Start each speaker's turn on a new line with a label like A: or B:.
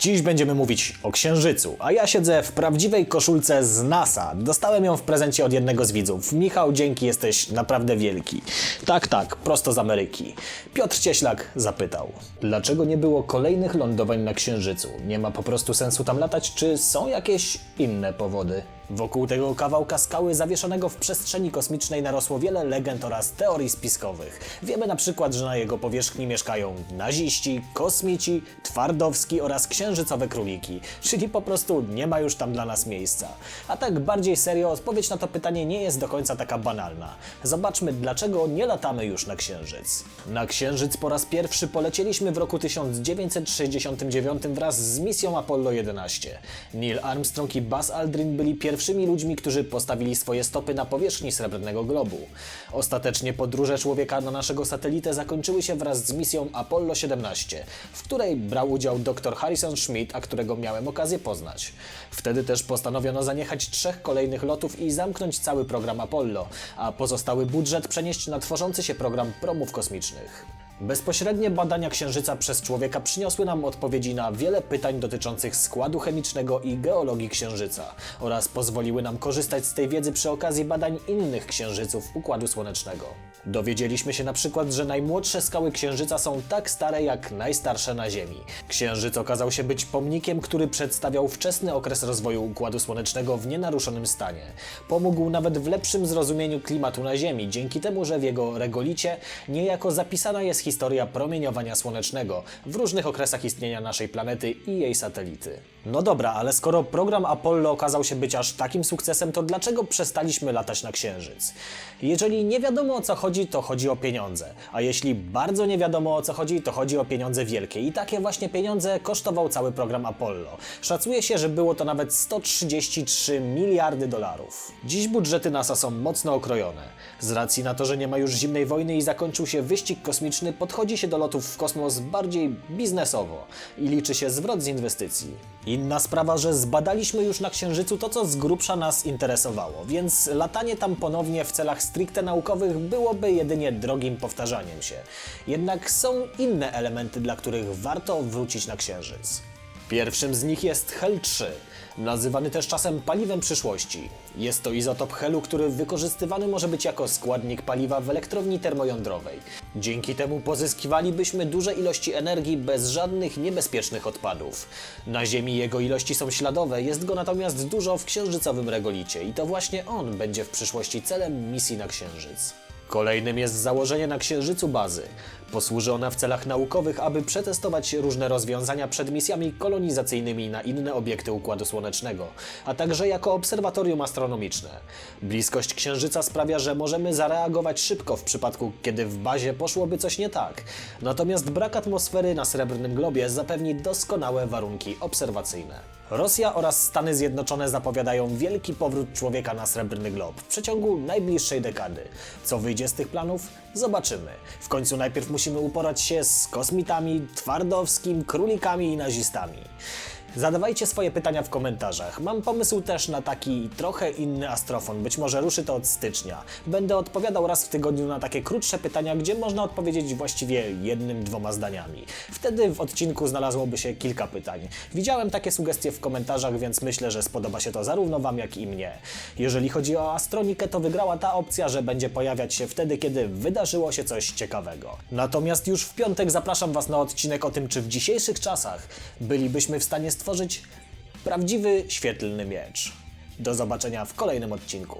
A: Dziś będziemy mówić o Księżycu, a ja siedzę w prawdziwej koszulce z NASA. Dostałem ją w prezencie od jednego z widzów. Michał, dzięki, jesteś naprawdę wielki. Tak, tak, prosto z Ameryki. Piotr Cieślak zapytał, dlaczego nie było kolejnych lądowań na Księżycu? Nie ma po prostu sensu tam latać, czy są jakieś inne powody? Wokół tego kawałka skały zawieszonego w przestrzeni kosmicznej narosło wiele legend oraz teorii spiskowych. Wiemy na przykład, że na jego powierzchni mieszkają naziści, kosmici, twardowski oraz księżycowe króliki, czyli po prostu nie ma już tam dla nas miejsca. A tak bardziej serio, odpowiedź na to pytanie nie jest do końca taka banalna. Zobaczmy, dlaczego nie latamy już na Księżyc. Na Księżyc po raz pierwszy polecieliśmy w roku 1969 wraz z misją Apollo 11. Neil Armstrong i Buzz Aldrin byli pierwszymi ludźmi, którzy postawili swoje stopy na powierzchni Srebrnego Globu. Ostatecznie podróże człowieka na naszego satelitę zakończyły się wraz z misją Apollo 17, w której brał udział dr Harrison Schmitt, a którego miałem okazję poznać. Wtedy też postanowiono zaniechać trzech kolejnych lotów i zamknąć cały program Apollo, a pozostały budżet przenieść na tworzący się program promów kosmicznych. Bezpośrednie badania Księżyca przez człowieka przyniosły nam odpowiedzi na wiele pytań dotyczących składu chemicznego i geologii Księżyca oraz pozwoliły nam korzystać z tej wiedzy przy okazji badań innych księżyców Układu Słonecznego. Dowiedzieliśmy się na przykład, że najmłodsze skały Księżyca są tak stare jak najstarsze na Ziemi. Księżyc okazał się być pomnikiem, który przedstawiał wczesny okres rozwoju Układu Słonecznego w nienaruszonym stanie. Pomógł nawet w lepszym zrozumieniu klimatu na Ziemi, dzięki temu, że w jego regolicie niejako zapisana jest historia promieniowania słonecznego w różnych okresach istnienia naszej planety i jej satelity. No dobra, ale skoro program Apollo okazał się być aż takim sukcesem, to dlaczego przestaliśmy latać na Księżyc? Jeżeli nie wiadomo o co chodzi, to chodzi o pieniądze. A jeśli bardzo nie wiadomo o co chodzi, to chodzi o pieniądze wielkie. I takie właśnie pieniądze kosztował cały program Apollo. Szacuje się, że było to nawet 133 miliardy dolarów. Dziś budżety NASA są mocno okrojone. Z racji na to, że nie ma już zimnej wojny i zakończył się wyścig kosmiczny, podchodzi się do lotów w kosmos bardziej biznesowo i liczy się zwrot z inwestycji. Inna sprawa, że zbadaliśmy już na Księżycu to, co z grubsza nas interesowało, więc latanie tam ponownie w celach stricte naukowych byłoby jedynie drogim powtarzaniem się. Jednak są inne elementy, dla których warto wrócić na Księżyc. Pierwszym z nich jest Hel 3, nazywany też czasem paliwem przyszłości. Jest to izotop helu, który wykorzystywany może być jako składnik paliwa w elektrowni termojądrowej. Dzięki temu pozyskiwalibyśmy duże ilości energii bez żadnych niebezpiecznych odpadów. Na Ziemi jego ilości są śladowe, jest go natomiast dużo w księżycowym regolicie i to właśnie on będzie w przyszłości celem misji na Księżyc. Kolejnym jest założenie na Księżycu bazy. Posłuży ona w celach naukowych, aby przetestować różne rozwiązania przed misjami kolonizacyjnymi na inne obiekty Układu Słonecznego, a także jako obserwatorium astronomiczne. Bliskość Księżyca sprawia, że możemy zareagować szybko w przypadku, kiedy w bazie poszłoby coś nie tak. Natomiast brak atmosfery na Srebrnym Globie zapewni doskonałe warunki obserwacyjne. Rosja oraz Stany Zjednoczone zapowiadają wielki powrót człowieka na Srebrny Glob w przeciągu najbliższej dekady. Co wyjdzie z tych planów? Zobaczymy. W końcu najpierw musimy uporać się z kosmitami, twardowskim, królikami i nazistami. Zadawajcie swoje pytania w komentarzach. Mam pomysł też na taki trochę inny astrofon. Być może ruszy to od stycznia. Będę odpowiadał raz w tygodniu na takie krótsze pytania, gdzie można odpowiedzieć właściwie jednym, dwoma zdaniami. Wtedy w odcinku znalazłoby się kilka pytań. Widziałem takie sugestie w komentarzach, więc myślę, że spodoba się to zarówno Wam, jak i mnie. Jeżeli chodzi o astronikę, to wygrała ta opcja, że będzie pojawiać się wtedy, kiedy wydarzyło się coś ciekawego. Natomiast już w piątek zapraszam Was na odcinek o tym, czy w dzisiejszych czasach bylibyśmy w stanie stworzyć prawdziwy świetlny miecz. Do zobaczenia w kolejnym odcinku.